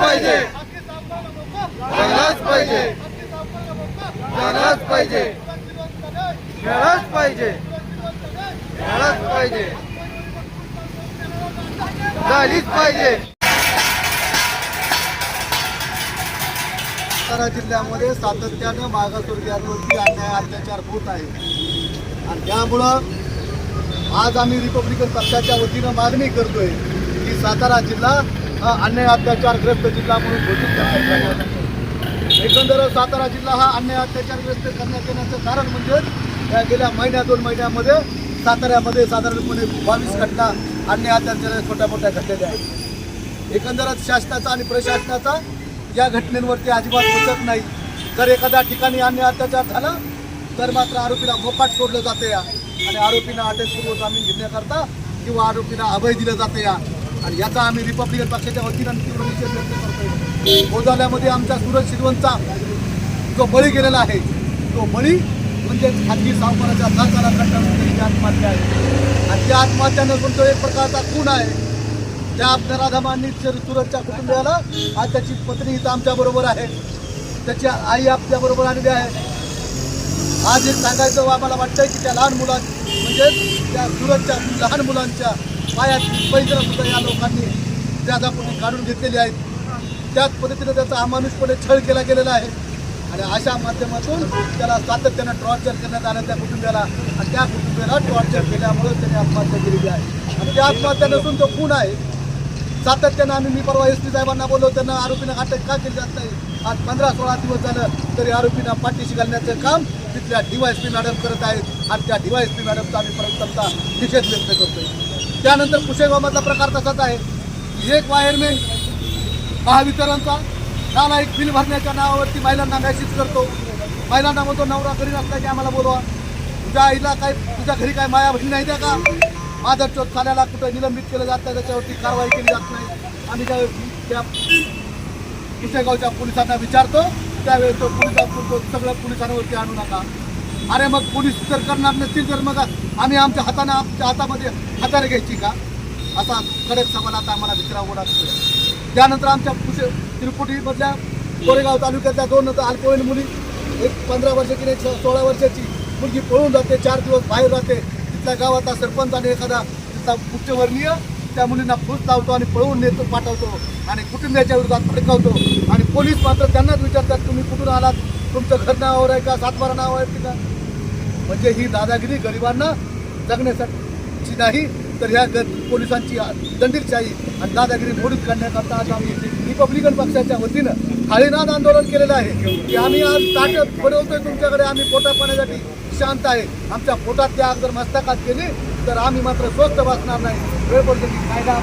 पाहिजे. झालाच पाहिजे. झालाच पाहिजे. खेळच पाहिजे. खेळाच पाहिजे. झालीच पाहिजे. सातारा जिल्ह्यामध्ये सातत्यानं मागासवर्गीयांवरती अन्याय अत्याचार होत आहे. आणि त्यामुळं आज आम्ही रिपब्लिकन पक्षाच्या वतीनं मागणी करतोय की सातारा जिल्हा अन्याय अत्याचारग्रस्त जिल्हा म्हणून घोषित करण्यात एकंदर सातारा जिल्हा हा अन्याय अत्याचारग्रस्त करण्यात येण्याचं कारण म्हणजे या गेल्या महिन्या दोन महिन्यामध्ये साताऱ्यामध्ये साधारणपणे बावीस घटना अन्याय अत्याचार छोट्या मोठ्या घडलेल्या आहेत. एकंदरच शासनाचा आणि प्रशासनाचा या घटनेवरती अजिबात बसत नाही. जर एखाद्या ठिकाणी अन्य अत्याचार झाला तर मात्र आरोपीला मोकाट सोडलं जाते या. आणि आरोपींना अटकपूर्व जामीन घेण्याकरता किंवा आरोपीला अभय दिलं जाते या. आणि याचा आम्ही रिपब्लिकन पक्षाच्या वतीनं तीव्र निषेध व्यक्त करतो गोजाल्यामध्ये आमच्या सुरज शिरवंतचा जो बळी गेलेला आहे तो बळी म्हणजे खाजगी सावकाराच्या नाकाला कंटाळून आत्महत्या आहे. आणि त्या आत्महत्या नसून तो एक प्रकारचा खून आहे. त्या आपल्या राधामांनी सुरतच्या कुटुंबियाला आज त्याची पत्नी इथं आमच्याबरोबर आहे. त्याची आई आपल्याबरोबर आणली आलेली आहे. आज एक सांगायचं आम्हाला वाटतंय की त्या लहान मुलां म्हणजे त्या सुरतच्या लहान मुलांच्या पायात पैजरासुद्धा या लोकांनी त्या दाखवून काढून घेतलेली आहेत. त्याच पद्धतीने त्याचा अमानुषपणे छळ केला गेलेला आहे. आणि अशा माध्यमातून त्याला सातत्यानं टॉर्चर करण्यात आलं त्या कुटुंबियाला आणि त्या कुटुंबियाला टॉर्चर केल्यामुळे त्याने आत्महत्या केलेली आहे. आणि त्या आत्महत्या नसून तो खून आहे. सातत्यानं आम्ही मी परवा एस पी साहेबांना बोललो त्यांना आरोपींना अटक का केली जात नाही? आज पंधरा सोळा दिवस झालं तरी आरोपींना पाठीशी घालण्याचं काम तिथल्या D Y S P madam करत आहेत. आणि त्या डीवायएसपी मॅडमचा आम्ही परंतचा निषेध व्यक्त करतोय. त्यानंतर कुशेगावमधला प्रकार तसाच आहे. एक वायरमॅन महावितरणचा त्याला एक बिल भरण्याच्या नावावरती महिलांना मेसेज करतो. महिलांना म्हणतो नवरा घरी नसला की आम्हाला बोलवा. तुझ्या आईला काय तुझ्या घरी काय माया बहीण नाही त्या का? माझा चोत खाल्याला कुठं निलंबित केलं जात नाही त्याच्यावरती कारवाई केली जात नाही. आम्ही त्या त्या कुशेगावच्या पोलिसांना विचारतो त्यावेळेस तो पोलिसा बोलतो सगळं पोलिसांवरती आणू नका. अरे मग पोलीस जर करणार नसतील तर मग आम्ही आमच्या हाताने आमच्या हातामध्ये हाताने घ्यायची का? असा कडक सवाल आता आम्हाला विचारावा लागतो त्यानंतर आमच्या पुसे त्रिपुटीमधल्या कोरेगाव तालुक्यातल्या दोन अल्पवयीन मुली एक पंधरा वर्षाची एक सोळा वर्षाची मुलगी पळून जाते चार दिवस बाहेर राहते. तिथल्या गावाचा सरपंच आणि एखादा तिथला उच्चवर्णीय त्या मुलींना फूस लावतो आणि पळवून नेतो पाठवतो आणि कुटुंबियाच्या विरोधात भडकावतो. आणि पोलीस मात्र त्यांनाच विचारतात तुम्ही कुठून आलात? तुमचं घर नावावर आहे का? सातबारा नाव आहे का? म्हणजे ही दादागिरी गरिबांना जगण्यासाठी नाही तर ह्या ग पोलिसांची दंडीरशाही आणि दादागिरी मोडीत काढण्याकरता आज आम्ही रिपब्लिकन पक्षाच्या वतीनं थाळीनाद आंदोलन केलेलं आहे. की आम्ही आज ताट बनवतोय तुमच्याकडे आम्ही पोटा पाण्यासाठी शांत आहे. आमच्या पोटात त्या जर मस्तकात केली तर आम्ही मात्र स्वस्त बसणार नाही. वेळ पडतो की कायदा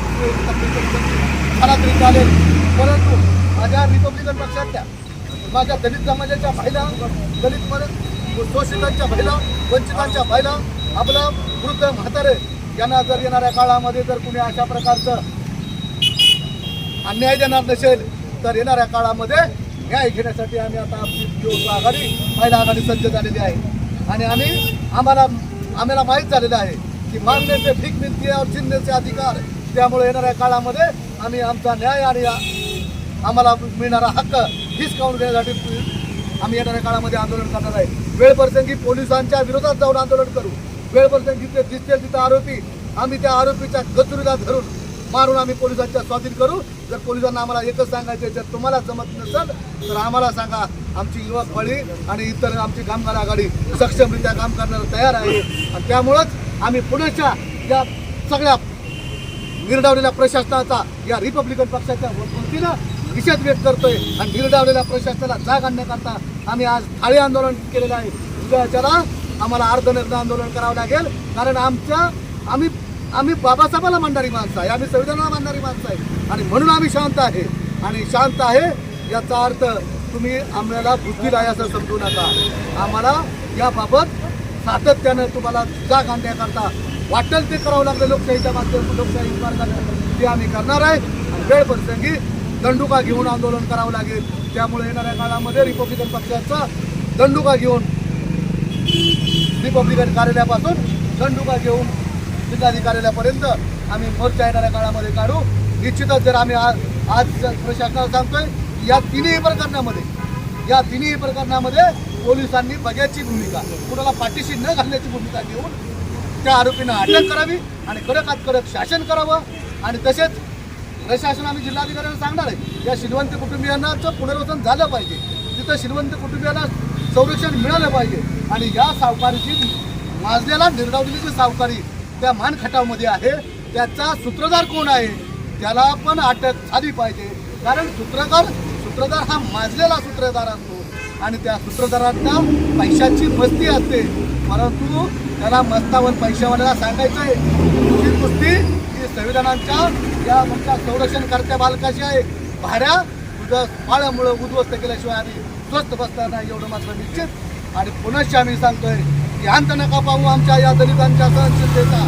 झाला तरी चालेल. परंतु माझ्या रिपब्लिकन पक्षातल्या माझ्या दलित समाजाच्या महिला दलित मध्ये शोषितांच्या महिला वंचितांच्या महिला आपला वृद्ध म्हातारे यांना जर येणाऱ्या काळामध्ये जर कुणी अशा प्रकारचं अन्याय देणार नसेल तर येणाऱ्या काळामध्ये न्याय घेण्यासाठी आम्ही आता आमची आघाडी महिला आघाडी सज्ज झालेली आहे. आणि आम्ही आम्हाला आम्हाला माहीत झालेलं आहे की मागण्याचे भीक मिळते और चिन्हचे अधिकार. त्यामुळे येणाऱ्या काळामध्ये आम्ही आमचा न्याय आणि आम्हाला मिळणारा हक्क हिसकावून देण्यासाठी आम्ही येणाऱ्या काळामध्ये आंदोलन करणार आहे. वेळप्रसंगी पोलिसांच्या विरोधात जाऊन आंदोलन करू. वेळप्रसंगी जिथे दिसतील तिथं आरोपी. आम्ही त्या आरोपीच्या गचुरीला धरून मारून आम्ही पोलिसांच्या स्वाधीन करू. जर पोलिसांना आम्हाला एकच सांगायचे जर तुम्हाला जमत नसेल तर आम्हाला सांगा आमची युवक फळी आणि इतर आमची कामगार आघाडी सक्षमरित्या काम करण्याला तयार आहे. आणि त्यामुळंच आम्ही पुण्याच्या या सगळ्या निर्डावलेल्या प्रशासनाचा या रिपब्लिकन पक्षाच्या वतीनं निषेध व्यक्त करतोय आणि निर्डावलेल्या प्रशासनाला जाग आणण्याकरता आम्ही आज थाळी आंदोलन केलेलं आहे. उद्याच्याला आम्हाला अर्धनिर्ध आंदोलन करावं लागेल. कारण आमच्या आम्ही आम्ही बाबासाहेबाला मानणारी माणसं आहे. आम्ही संविधानाला मानणारी माणसं आहे. आणि म्हणून आम्ही शांत आहे. आणि शांत आहे याचा अर्थ तुम्ही आम्हाला बुद्धीला असं समजू नका. आम्हाला याबाबत सातत्यानं तुम्हाला जाग आणण्याकरता वाटेल ते करावं लागलं. लोकशाहीच्या माध्यमातून लोकशाही मार्गाने ते आम्ही करणार आहे. आणि वेळ प्रसंगी दंडुका घेऊन आंदोलन करावं लागेल. त्यामुळे येणाऱ्या काळामध्ये रिपब्लिकन पक्षाचा दंडुका घेऊन रिपब्लिकन कार्यालयापासून दंडुका घेऊन जिल्हाधिकार्यालयापर्यंत आम्ही मोर्चा येणाऱ्या काळामध्ये काढू. निश्चितच जर आम्ही आज आज प्रशासनाला सांगतोय या तिन्ही प्रकरणामध्ये या तिन्ही प्रकरणामध्ये पोलिसांनी बघ्याची भूमिका कुणाला पाठीशी न घालण्याची भूमिका घेऊन त्या आरोपींना अटक करावी आणि कडकात कडक शासन करावं. आणि तसेच प्रशासन आम्ही जिल्हाधिकाऱ्यांना सांगणार आहे या श्रीवंत कुटुंबियांनाचं पुनर्वसन झालं पाहिजे. तिथं श्रीवंत कुटुंबियांना संरक्षण मिळालं पाहिजे. आणि या सावकारीची माजलेला निर्डावलेली जी सावकारी त्या मानखटावमध्ये आहे त्याचा सूत्रधार कोण आहे? त्याला पण अटक झाली पाहिजे. कारण सूत्रधार सूत्रधार हा माजलेला सूत्रधार असतो. आणि त्या सूत्रधारांना पैशाची मस्ती असते. परंतु त्याला मस्तावर पैशावाल्याला सांगायचं आहे ही कुस्ती ही संविधानाच्या या मुख्या संरक्षण करत्या बालकाशी आहे. भाड्या तुझ्या पाळ्यामुळं उद्ध्वस्त केल्याशिवाय आम्ही स्वस्त बसणार नाही एवढं मात्र निश्चित. आणि पुनश्च आम्ही सांगतोय की अंत नका पाहू आमच्या या दलितांच्या सहनशीलतेचा.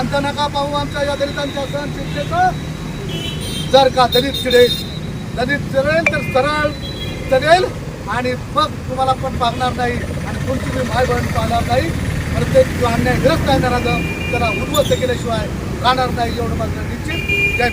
अंत नका पाहू आमच्या या दलितांच्या सहनशीलतेचा. जर का दलित चिडेल दलित चिडेल तर सरळ चढेल आणि मग तुम्हाला पण पाहणार नाही आणि तुमची मी भाई बहीण पाहणार नाही. प्रत्येक जो अन्यायग्रस्त आहे त्याला त्याला उद्ध्वस्त केल्याशिवाय राहणार नाही एवढं मात्र Jamie.